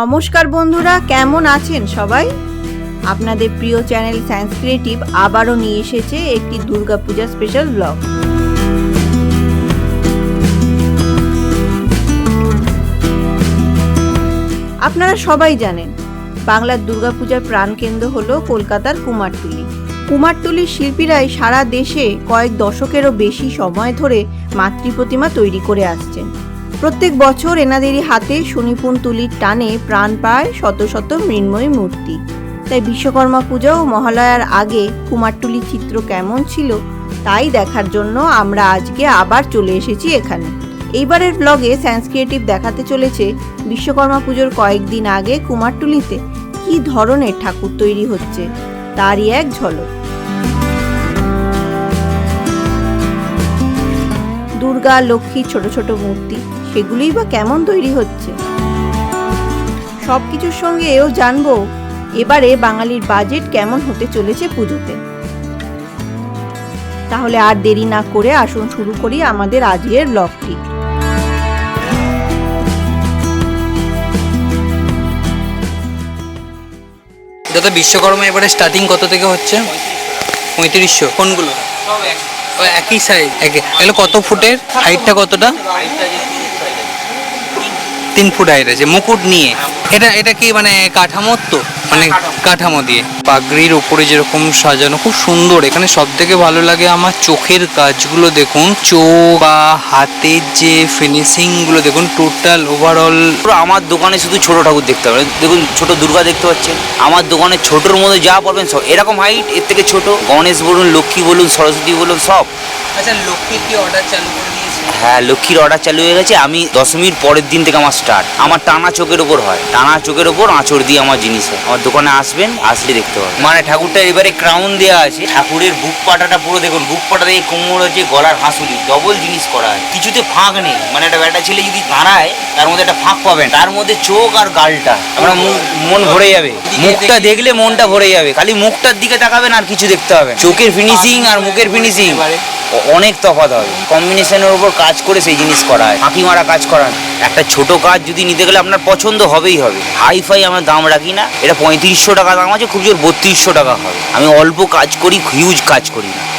নমস্কার বন্ধুরা, কেমন আছেন সবাই? আপনাদের প্রিয় চ্যানেল সায়েন্স ক্রিয়েটিভ আবারও নিয়ে এসেছে একটি দুর্গাপূজা স্পেশাল ব্লগ আপনারা সবাই জানেন, বাংলার দুর্গাপূজার প্রাণকেন্দ্র হলো কলকাতার কুমারটুলি। কুমারটুলির শিল্পীরাই সারা দেশে কয়েক দশকেরও বেশি সময় ধরে মাতৃ প্রতিমা তৈরি করে আসছেন। প্রত্যেক বছর এনাদেরই হাতে শনিপুন তুলির টানে প্রাণ পায় শত শত মৃন্ময়ী মূর্তি। তাই বিশ্বকর্মা পূজা ও মহালয়ার আগে কুমারটুলি চিত্র কেমন ছিল তাই দেখার জন্য আমরা আজকে আবার চলে এসেছি এখানে। এইবারের ব্লগে সায়েন্স ক্রিয়েটিভ দেখাতে চলেছে বিশ্বকর্মা পুজোর কয়েকদিন আগে কুমারটুলিতে কী ধরনের ঠাকুর তৈরি হচ্ছে তারই এক ঝলক। দুর্গা, লক্ষ্মী, ছোট ছোট মূর্তি সেগুলোই বা কেমন তৈরি হচ্ছে? সব কিছুর সঙ্গে এও জানব এবারে বাঙালির বাজেট কেমন হতে চলেছে পুজোতে। তাহলে আর দেরি না করে আসুন শুরু করি আমাদের আজকের ব্লগটি দাদা বিশ্বকর্মা এবারে স্টার্টিং কত থেকে হচ্ছে? পঁয়ত্রিশশো। কোনগুলো? ও একই সাইজ একে এগুলো কত ফুটের? হাইটটা কতটা? তিন ফুট হাইট আছে মুকুট নিয়ে। এটা এটা কি মানে কাঠামোর তো? মানে কাঠামো। দিয়ে। পাগড়ির উপরে যেরকম সাজানো খুব সুন্দর। এখানে সব থেকে ভালো লাগে আমার চোখের কাজগুলো দেখুন। চোখ বা হাতের যে ফিনিশিংগুলো দেখুন টোটাল ওভারঅল আমার দোকানে শুধু ছোট ঠাকুর দেখতে পাবেন দেখুন ছোট দুর্গা দেখতে পাচ্ছেন। আমার দোকানে ছোটর মধ্যে যা পাবেন সব। এরকম হাইট এর থেকে ছোট। গণেশ বলুন লক্ষ্মী বলুন সরস্বতী বলুন সব। আচ্ছা লক্ষ্মী কি অর্ডার চালু করে হ্যাঁ লক্ষ্মীর অর্ডার চালু হয়ে গেছে, আমি দশমীর পরের দিন থেকে আমার স্টার্ট আমার টানা চোখের ওপর হয়, টানা চোখের ওপর আঁচড় দিয়ে আমার জিনিস হয়। আমার দোকানে আসবেন, আসলে দেখতে পাবেন। মানে ঠাকুরটা এবারে ক্রাউন দেওয়া আছে, ঠাকুরের বুক পাটাটা পুরো দেখুন, বুক পাটা দিয়ে কোমর হচ্ছে, গলার হাঁসুলি ডবল জিনিস করা হয় কিছুতে ফাঁক নেই মানে একটা ব্যাটা ছেলে যদি দাঁড়ায়, তার মধ্যে একটা ফাঁক পাবেন। তার মধ্যে চোখ আর গালটা আমরা মন ভরে যাবে। মুখটা দেখলে মনটা ভরে যাবে, খালি মুখটার দিকে তাকাবেন আর কিছু দেখতে হবে চোখের ফিনিশিং আর মুখের ফিনিশিং অনেক তফাত হবে কম্বিনেশনের উপর কাজ করে সেই জিনিস করা হয় ফাঁকি মারা কাজ করা একটা ছোট কাজ যদি নিতে গেলে আপনার পছন্দ হবেই হবে। হাই ফাই আমরা দাম রাখি না। এটা পঁয়ত্রিশশো টাকা দাম আছে, খুব জোর বত্রিশশো টাকা হবে। আমি অল্প কাজ করি হিউজ কাজ করি না।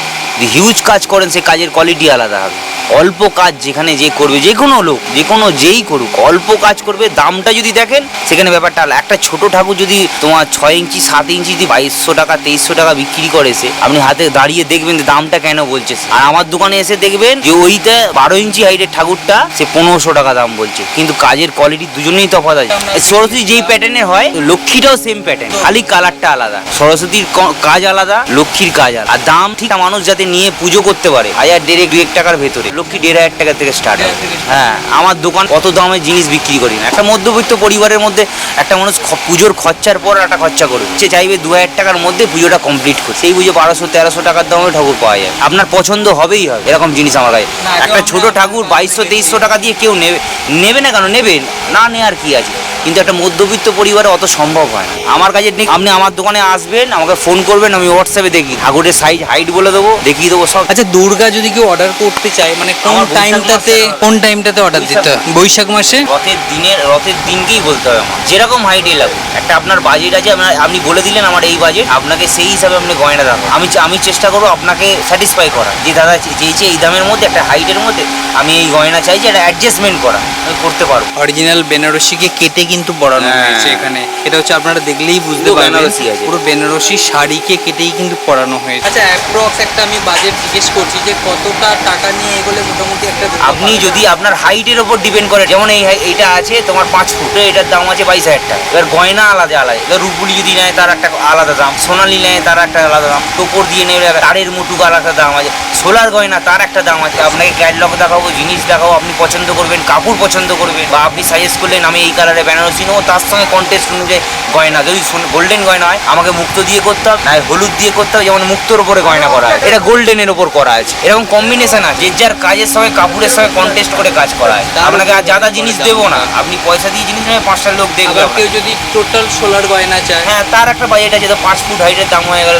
হিউজ কাজ করেন সে কাজের কোয়ালিটি আলাদা হবে। অল্প কাজ যেখানে যে করবে, যে কোনো লোক, যে কোনো যেই করুক, অল্প কাজ করবে, দামটা যদি দেখেন, সেখানে ব্যাপারটা আলাদা। একটা ছোট ঠাকুর যদি তোমার ছয় ইঞ্চি, সাত ইঞ্চি, যদি বাইশশো টাকা, তেইশশো টাকা বিক্রি করে সে, আপনি হাতে দাঁড়িয়ে দেখবেন যে দামটা কেন বলছে আর আমার দোকানে এসে দেখবেন যে ওইটা বারো ইঞ্চি হাইটের ঠাকুরটা, সে পনেরোশো টাকা দাম বলছে। কিন্তু কাজের কোয়ালিটি দুজনেই তফাৎ আছে। সরস্বতী যেই প্যাটার্নের হয়, লক্ষ্মীটাও সেম প্যাটার্ন খালি কালারটা আলাদা। সরস্বতীর কাজ আলাদা, লক্ষ্মীর কাজ আলাদা। আর দাম ঠিক মানুষ যাতে নিয়ে পুজো করতে পারে। হাজার দেড়েক দু এক টাকার ভেতরে। লক্ষ্মী দেড় হাজার টাকা থেকে স্টার্ট হয়। হ্যাঁ আমার দোকান কত দামের জিনিস বিক্রি করি না। একটা মধ্যবিত্ত পরিবারের মধ্যে একটা মানুষ পুজোর খরচার পর একটা খরচা করবে। সে চাইবে দু হাজার টাকার মধ্যে পুজোটা কমপ্লিট করে। সেই পুজো বারোশো তেরোশো টাকার দামে ঠাকুর পাওয়া যায়। আপনার পছন্দ হবেই হবে এরকম জিনিস আমার কাছে একটা ছোট ঠাকুর বাইশশো তেইশশো টাকা দিয়ে কেউ নেবে নেবে না কেন? নেবেন না। নেওয়ার কি আছে? কিন্তু একটা মধ্যবিত্ত পরিবারে অত সম্ভব হয় না। আমার কাছে। আপনি আমার দোকানে আসবেন আমাকে ফোন করবেন আমি হোয়াটসঅ্যাপে দেখি। ঠাকুরের সাইজ হাইট বলে দেবো। দেখিয়ে দেবো সব। আচ্ছা দুর্গা যদি কেউ অর্ডার করতে চায় মানে কোন টাইমটাতে কোন টাইমটাতে অর্ডার দিতে হয়? বৈশাখ মাসে? রথের দিনের রথের দিনকেই বলতে হবে আমার। যেরকম হাইটে লাগবে একটা আপনার বাজেট আছে আপনার আপনি বলে দিলেন আমার এই বাজেট আপনাকে সেই হিসাবে আপনি গয়না দেবো আমি আমি চেষ্টা করব আপনাকে স্যাটিসফাই করা যে দাদা চেয়েছে এই দামের মধ্যে একটা হাইটের মধ্যে আমি এই গয়না চাইছি একটা অ্যাডজাস্টমেন্ট করা আমি করতে পারব। অরিজিনাল বেনারসিকে কেটে কিন্তু পরানো হ্যাঁ। হয়েছে এখানে। এটা হচ্ছে আপনারা দেখলেই বুঝতে পারবেন। বেনারসি আছে। পুরো বেনারসি শাড়িকে কেটেই কিন্তু পরানো হয়েছে। আচ্ছা অ্যাপ্রক্স একটা আমি বাজেট জিজ্ঞেস করছি যে কতটা টাকা নিয়ে এগোলে মোটামুটি একটা আপনি যদি আপনার হাইটের ওপর ডিপেন্ড করে যেমন এই এইটা আছে তোমার পাঁচ ফুট এটার দাম আছে বাইশ হাজার টাকা। এবার গয়না আলাদা আলাদা। এবার রূপুলি যদি নেয় তার একটা আলাদা দাম। সোনালি নেয় তার একটা আলাদা দাম। টোপর দিয়ে নেবে তারের মুটুক আলাদা দাম আছে। সোলার গয়না তার একটা দাম আছে। আপনাকে ক্যাটলগ দেখাবো জিনিস দেখাবো আপনি পছন্দ করবেন কাপড় পছন্দ করবেন বা আপনি সাজেস্ট করলেন আমি এই কালারে বেনারসি নেব। তার সঙ্গে কন্টেস্ট অনুযায়ী গয়না যদি গোল্ডেন গয়না হয় আমাকে মুক্ত দিয়ে করতে হবে না হলুদ দিয়ে করতে হবে যেমন মুক্তর উপরে গয়না করা হয় এটা গোল্ডেনের উপর করা আছে। এরকম কম্বিনেশন আছে যে যার কাজের সঙ্গে কাপড়ের সঙ্গে কন্টেস্ট করে কাজ করা হয় আপনাকে আর যাদা জিনিস দেবো না। আপনি পয়সা দিয়ে জিনিস নেবে পাঁচটা লোক দেখবে কেউ যদি টোটাল সোলার গয়না চায়। হ্যাঁ তার একটা বাজেট আছে তো পাঁচ ফুট হাইটের দাম হয়ে গেল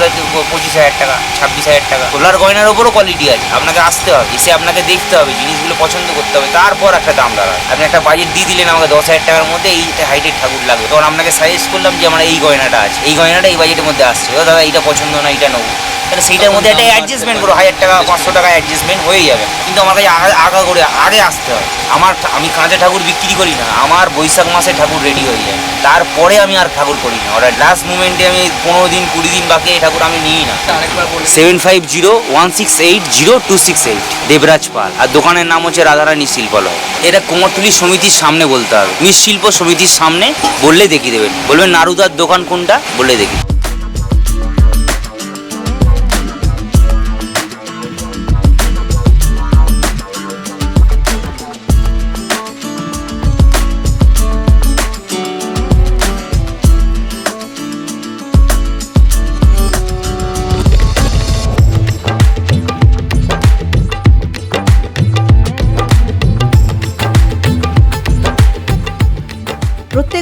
পঁচিশ হাজার টাকা ছাব্বিশ হাজার টাকা। সোলার গয়নার উপরও কোয়ালিটি আছে আপনাকে আসতে হবে এসে আপনাকে দেখতে হবে জিনিসগুলো পছন্দ করতে হবে তারপর একটা দাম দাঁড়ায় আপনি একটা বাজেট দিয়ে দিলেন আমাকে দশ হাজার টাকার মধ্যে এই হাইটের ঠাকুর লাগবে। তখন আপনাকে সাজেস্ট করলাম যে আমার এই গয়নাটা আছে। এই গয়নাটা এই বাজেটের মধ্যে আসছে। ও দাদা, এইটা পছন্দ না এটা নেব। তাহলে সেইটার মধ্যে একটা অ্যাডজাস্টমেন্ট করো হাজার টাকা পাঁচশো টাকা অ্যাডজাস্টমেন্ট হয়ে যাবে। কিন্তু আমার কাছে আগা- করে আগে আসতে হয়। আমার আমি কাঁচা ঠাকুর বিক্রি করি না আমার বৈশাখ মাসে ঠাকুর রেডি হয়ে যায়। তারপরে আমি আর ঠাকুর করি না। ওরা লাস্ট মুমেন্টে আমি পনেরো দিন কুড়ি দিন বাকি এই ঠাকুর আমি নিই না। Seven five zero one six eight zero two six eight Debraj Pal. আর দোকানের নাম হচ্ছে রাধারানী শিল্পালয়। এটা কুমারটুলি সমিতির সামনে বলতে হবে। মৃৎশিল্প সমিতির সামনে বললে দেখিয়ে দেবেন। বলবেন নারুদার দোকান কোনটা? বললে দেখি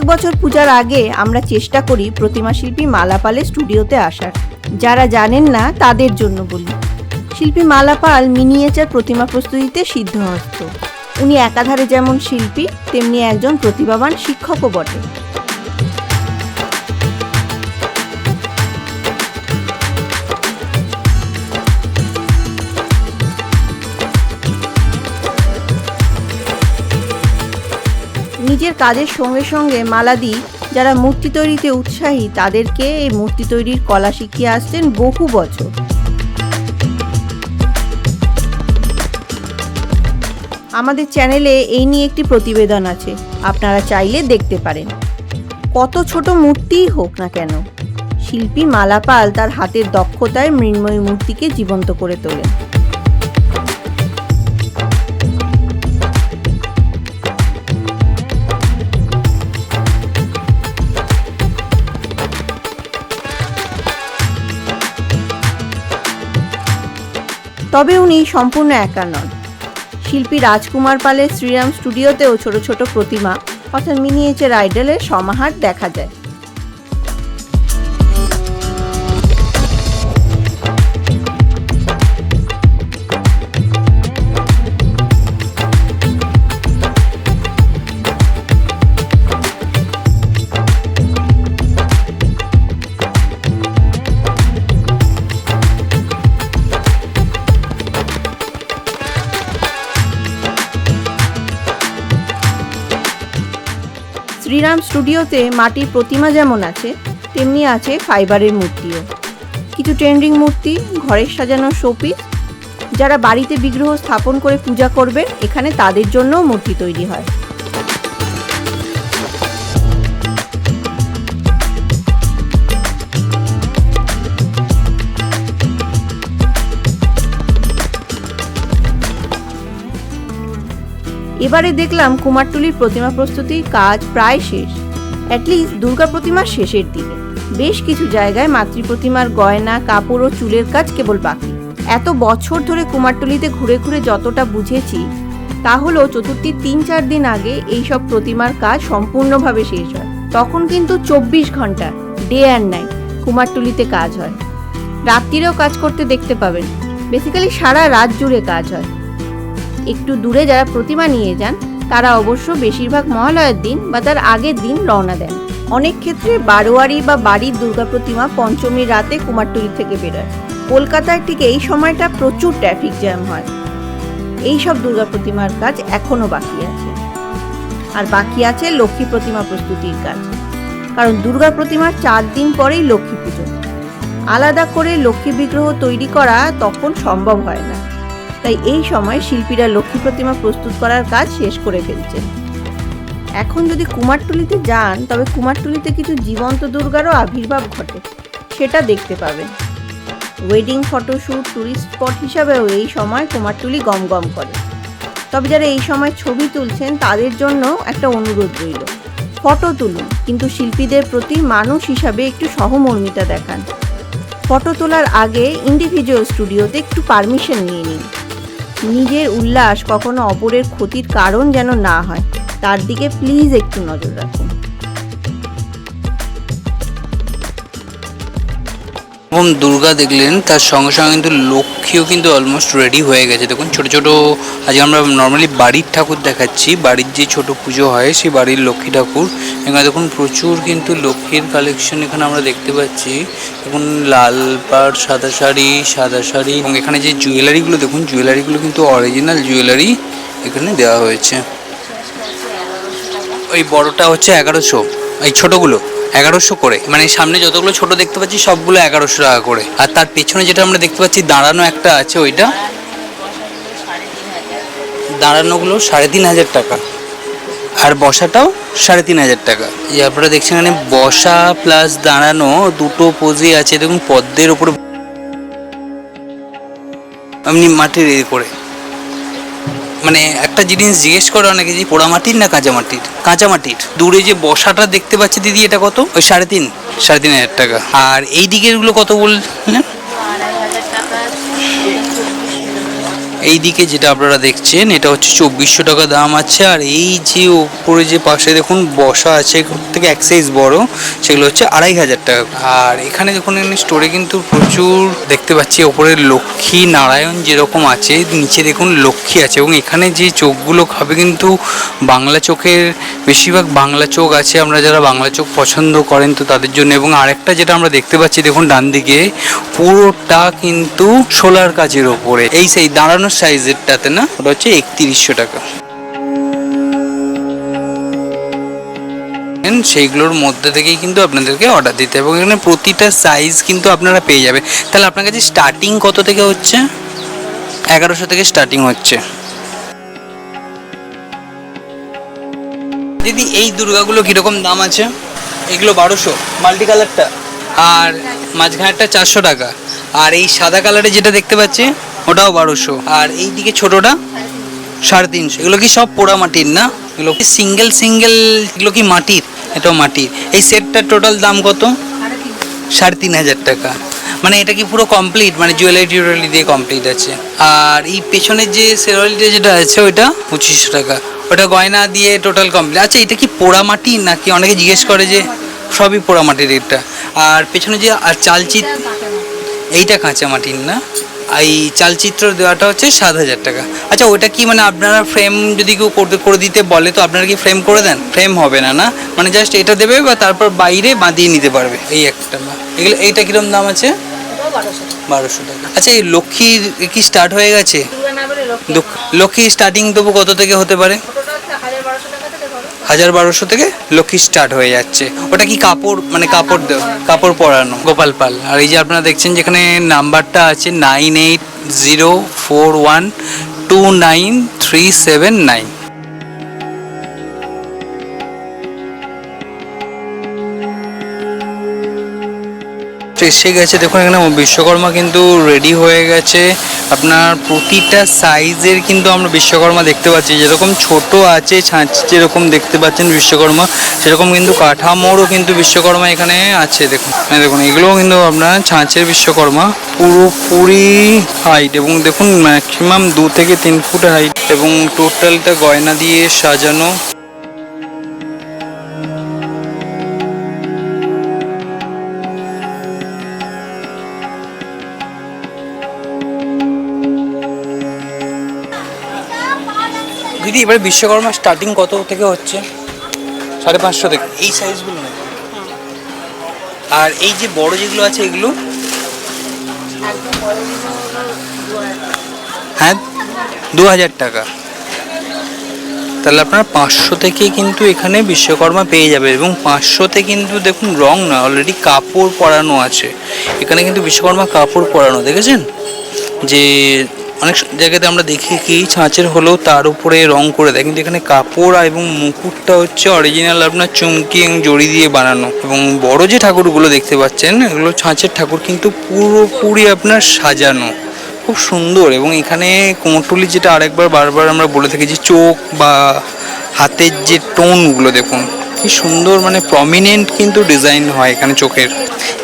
বছর পূজার আগে আমরা চেষ্টা করি প্রতিমা শিল্পী মালাপালের স্টুডিওতে আসার। যারা জানেন না, তাদের জন্য বলি। শিল্পী মালাপাল মিনিয়েচার প্রতিমা প্রস্তুতিতে সিদ্ধহস্ত উনি একাধারে যেমন শিল্পী, তেমনি একজন প্রতিভাবান শিক্ষকও বটে। নিজের কাজের সঙ্গে সঙ্গে মালাদি যারা মূর্তি তৈরিতে উৎসাহী, তাদেরকে এই মূর্তি তৈরির কলা শিখিয়ে আসছেন বহু বছর। আমাদের চ্যানেলে এই নিয়ে একটি প্রতিবেদন আছে। আপনারা চাইলে দেখতে পারেন। কত ছোট মূর্তিই হোক না কেন, শিল্পী মালাপাল তার হাতের দক্ষতায় মৃন্ময়ী মূর্তিকে জীবন্ত করে তোলেন। তবে উনি সম্পূর্ণ একা নন। শিল্পী রাজকুমার পালের শ্রীরাম স্টুডিওতেও ছোট ছোট প্রতিমা, অর্থাৎ মিনিয়েচার আইডলের সমাহার দেখা যায়। শ্রীরাম স্টুডিওতে মাটির প্রতিমা যেমন আছে, তেমনি আছে ফাইবারের মূর্তিও। কিছু ট্রেন্ডিং মূর্তি ঘরের সাজানো শোপিস, যারা বাড়িতে বিগ্রহ স্থাপন করে পূজা করবেন, এখানে তাদের জন্যও মূর্তি তৈরি হয়। এবারে দেখলাম কুমারটুলির প্রতিমা প্রস্তুতির কাজ প্রায় শেষ। অ্যাটলিস্ট দুর্গা প্রতিমার শেষের দিকে। বেশ কিছু জায়গায় মাতৃ প্রতিমার গয়না, কাপড় ও চুলের কাজ কেবল বাকি। এত বছর ধরে কুমারটুলিতে ঘুরে ঘুরে যতটা বুঝেছি, তা হলো চতুর্থীর তিন চার দিন আগে এই সব প্রতিমার কাজ সম্পূর্ণভাবে শেষ হয়। তখন কিন্তু চব্বিশ ঘণ্টা ডে অ্যান্ড নাইট কুমারটুলিতে কাজ হয়। রাত্রিরেও কাজ করতে দেখতে পাবেন। বেসিক্যালি সারা রাত জুড়ে কাজ হয়। একটু দূরে যারা প্রতিমা নিয়ে যান, তারা অবশ্য বেশিরভাগ মহালয়ের দিন বা তার আগের দিন রওনা দেন। অনেক ক্ষেত্রে বারোয়ারি বা বাড়ির দুর্গা প্রতিমা পঞ্চমীর রাতে কুমারটুলি থেকে বেরোয়। কলকাতায় ঠিক এই সময়টা প্রচুর ট্রাফিক জ্যাম হয়। এই সব দুর্গা প্রতিমার কাজ এখনও বাকি আছে। আর বাকি আছে লক্ষ্মী প্রতিমা প্রস্তুতির কাজ। কারণ দুর্গা প্রতিমার চার দিন পরেই লক্ষ্মী পুজো। আলাদা করে লক্ষ্মী বিগ্রহ তৈরি করা তখন সম্ভব হয় না। তাই এই সময় শিল্পীরা লক্ষ্মী প্রতিমা প্রস্তুত করার কাজ শেষ করে ফেলছেন। এখন যদি কুমারটুলিতে যান, তবে কুমারটুলিতে কিছু জীবন্ত দুর্গারও আবির্ভাব ঘটে, সেটা দেখতে পাবেন। ওয়েডিং ফটোশ্যুট ট্যুরিস্ট স্পট হিসাবেও এই সময় কুমারটুলি গমগম করে। তবে যারা এই সময় ছবি তুলছেন, তাদের জন্য একটা অনুরোধ রইল। ফটো তুলুন, কিন্তু শিল্পীদের প্রতি মানুষ হিসাবে একটু সহমর্মিতা দেখান। ফটো তোলার আগে ইন্ডিভিজুয়াল স্টুডিওতে একটু পারমিশন নিয়ে নিন। নিজের উল্লাস কখনো অপরের ক্ষতির কারণ যেন না হয়। তার দিকে প্লিজ একটু নজর রাখুন। এবং দুর্গা দেখলেন, তার সঙ্গে সঙ্গে কিন্তু লক্ষ্মীও কিন্তু অলমোস্ট রেডি হয়ে গেছে। দেখুন, ছোট ছোট, আজকে আমরা নর্মালি বাড়ির ঠাকুর দেখাচ্ছি। বাড়ির যে ছোট পুজো হয়, সেই বাড়ির লক্ষ্মী ঠাকুর। এখানে দেখুন, প্রচুর কিন্তু লক্ষ্মীর কালেকশন এখানে আমরা দেখতে পাচ্ছি। দেখুন, লাল পাড়, সাদা শাড়ি সাদা শাড়ি এবং এখানে যে জুয়েলারিগুলো দেখুন জুয়েলারিগুলো কিন্তু অরিজিনাল জুয়েলারি এখানে দেওয়া হয়েছে। ওই বড়টা হচ্ছে এগারোশো, এই ছোটগুলো। এগারোশো করে। মানে সামনে যতগুলো ছোট দেখতে পাচ্ছি, সবগুলো এগারোশো টাকা করে। আর তার পেছনে যেটা আমরা দেখতে পাচ্ছি, দাঁড়ানো একটা আছে ওইটা। দাঁড়ানোগুলো সাড়ে তিন হাজার টাকা। আর বসাটাও সাড়ে তিন হাজার টাকা। এই আপনারা দেখছেন এখানে বসা প্লাস দাঁড়ানো দুটো পোজই আছে। দেখুন, পদ্মের ওপরে এমনি মাটির করে। মানে একটা জিনিস জিজ্ঞেস করে অনেকে যে পোড়া মাটির না কাঁচা মাটির? কাঁচা মাটির। দূরে যে বসাটা দেখতে পাচ্ছি দিদি এটা কত? ওই সাড়ে তিন। সাড়ে তিন হাজার টাকা। আর এই দিকেরগুলো কত বললেন? এই দিকে যেটা আপনারা দেখছেন এটা হচ্ছে চব্বিশশো টাকা দাম আছে। আর এই যে উপরে যে পাশে দেখুন বসা আছে থেকে এক সাইজ বড় সেগুলো হচ্ছে আড়াই হাজার টাকা আর এখানে এখানে স্টোরে কিন্তু প্রচুর দেখতে পাচ্ছি। ওপরে লক্ষ্মী নারায়ণ যেরকম আছে, নিচে দেখুন লক্ষ্মী আছে এবং এখানে যে চোখগুলো খাবে কিন্তু বাংলা চোখের, বেশিরভাগ বাংলা চোখ আছে। আমরা যারা বাংলা চোখ পছন্দ করেন তো তাদের জন্য। এবং আরেকটা যেটা আমরা দেখতে পাচ্ছি, দেখুন ডান দিকে, পুরোটা কিন্তু সোলার কাজের ওপরে। এই সেই দাঁড়ানোর সাইজেরটাতে না, ওটা হচ্ছে একত্রিশশো টাকা। সেইগুলোর মধ্যে থেকেই কিন্তু আপনাদেরকে অর্ডার দিতে হবে। এখানে প্রতিটা সাইজ কিন্তু আপনারা পেয়ে যাবেন। তাহলে আপনার কাছে স্টার্টিং কত থেকে হচ্ছে? এগারোশো থেকে স্টার্টিং হচ্ছে। দিদি, এই দুর্গাগুলো কীরকম দাম আছে? এগুলো বারোশো মাল্টি কালারটা আর মাঝখানেরটা চারশো টাকা। আর এই সাদা কালারে যেটা দেখতে পাচ্ছি, ওটাও বারোশো। আর এই দিকে ছোটোটা সাড়ে তিনশো। এগুলো কি সব পোড়া মাটির না? এগুলো সিঙ্গেল সিঙ্গেল এগুলো কি মাটির? এটাও মাটির। এই সেটটার টোটাল দাম কত? সাড়ে তিন হাজার টাকা। মানে এটা কি পুরো কমপ্লিট মানে জুয়েলারি টিউয়েলারি দিয়ে কমপ্লিট আছে। আর এই পেছনের যে সেরোয়ালিটা যেটা আছে, ওইটা পঁচিশশো টাকা। ওটা গয়না দিয়ে টোটাল কমপ্লিট আচ্ছা এটা কি পোড়া মাটি? নাকি অনেকে জিজ্ঞেস করে যে সবই পোড়া মাটির এটা আর পেছনে যে আর চালচিত এইটা কাঁচা মাটির না? এই চালচিত্র দেওয়াটা হচ্ছে সাত হাজার টাকা। আচ্ছা ওইটা কি মানে আপনারা ফ্রেম যদি কেউ করতে করে দিতে বলে তো আপনারা কি ফ্রেম করে দেন? ফ্রেম হবে না না? মানে জাস্ট এটা দেবে বা তারপর বাইরে বাঁধিয়ে নিতে পারবে? এই একটা না। এগুলো এইটা কীরকম দাম আছে? বারোশো টাকা। আচ্ছা এই লক্ষ্মীর কি স্টার্ট হয়ে গেছে? লক্ষ্মী স্টার্টিং তবু কত থেকে হতে পারে? হাজার বারোশো থেকে লক্ষ্মী স্টার্ট হয়ে যাচ্ছে। ওটা কি কাপড়? মানে কাপড় কাপড় পরানো? গোপাল পাল। আর এই যে আপনারা দেখছেন যেখানে নাম্বারটা আছে nine eight zero four one two nine three seven nine. এসে গেছে। দেখুন, এখানে বিশ্বকর্মা কিন্তু রেডি হয়ে গেছে। আপনার প্রতিটা সাইজের কিন্তু আমরা বিশ্বকর্মা দেখতে পাচ্ছি। যেরকম ছোট আছে, ছাঁচ যেরকম দেখতে পাচ্ছেন বিশ্বকর্মা, সেরকম কিন্তু কাঠামোরও কিন্তু বিশ্বকর্মা এখানে আছে। দেখুন, এই দেখুন, এগুলোও কিন্তু আপনার ছাঁচের বিশ্বকর্মা। পুরোপুরি হাইট এবং দেখুন ম্যাক্সিমাম দু থেকে তিন ফুট হাইট এবং টোটালটা গয়না দিয়ে সাজানো। দিদি এবারে বিশ্বকর্মা স্টার্টিং কত থেকে হচ্ছে? সাড়ে পাঁচশো থেকে। এই সাইজগুলো আর এই যে বড় যেগুলো আছে এগুলো? হ্যাঁ দু হাজার টাকা। তাহলে আপনার পাঁচশো থেকে কিন্তু এখানে বিশ্বকর্মা পেয়ে যাবে এবং পাঁচশোতে কিন্তু দেখুন রং না অলরেডি কাপড় পরানো আছে। এখানে কিন্তু বিশ্বকর্মা কাপড় পরানো দেখেছেন? যে অনেক জায়গাতে আমরা দেখি কি ছাঁচের হলেও তার উপরে রং করে দেয়। কিন্তু এখানে কাপড় এবং মুকুটটা হচ্ছে অরিজিনাল আপনার চুমকি এবং জড়ি দিয়ে বানানো। এবং বড় যে ঠাকুরগুলো দেখতে পাচ্ছেন, এগুলো ছাঁচের ঠাকুর কিন্তু পুরোপুরি আপনার সাজানো। খুব সুন্দর এবং এখানে কোমরটুলি যেটা আরেকবার বারবার আমরা বলে থাকি যে চোখ বা হাতের যে টোনগুলো দেখুন কি সুন্দর মানে প্রমিনেন্ট কিন্তু ডিজাইন হয় এখানে চোখের।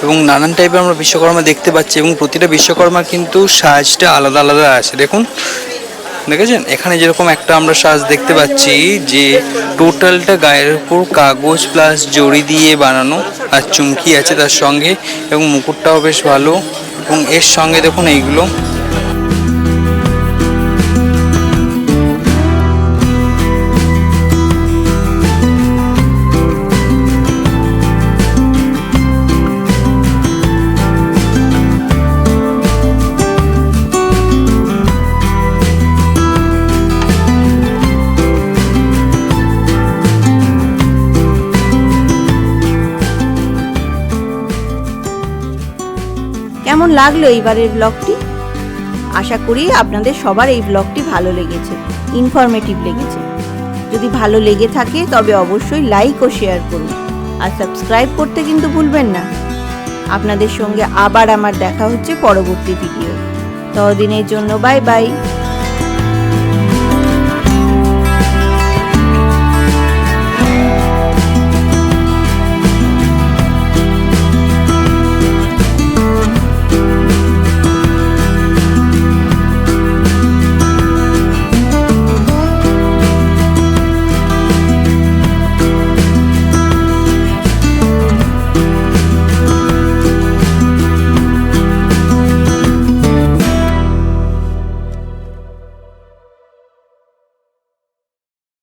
এবং নানান টাইপের আমরা বিশ্বকর্মা দেখতে পাচ্ছি এবং প্রতিটা বিশ্বকর্মা কিন্তু সাজটা আলাদা আলাদা আছে। দেখুন, দেখেছেন? এখানে যেরকম একটা আমরা সাজ দেখতে পাচ্ছি যে টোটালটা গায়ের উপর কাগজ প্লাস জড়ি দিয়ে বানানো আর চুমকি আছে তার সঙ্গে এবং মুকুটটাও বেশ ভালো। এবং এর সঙ্গে দেখুন এইগুলো কেমন লাগল এইবারের ব্লগটি আশা করি আপনাদের সবার এই ব্লগটি ভালো লেগেছে ইনফরমেটিভ লেগেছে। যদি ভালো লেগে থাকে, তবে অবশ্যই লাইক ও শেয়ার করুন। আর সাবস্ক্রাইব করতে কিন্তু ভুলবেন না। আপনাদের সঙ্গে আবার আমার দেখা হচ্ছে পরবর্তী ভিডিও ততদিনের জন্য বাই বাই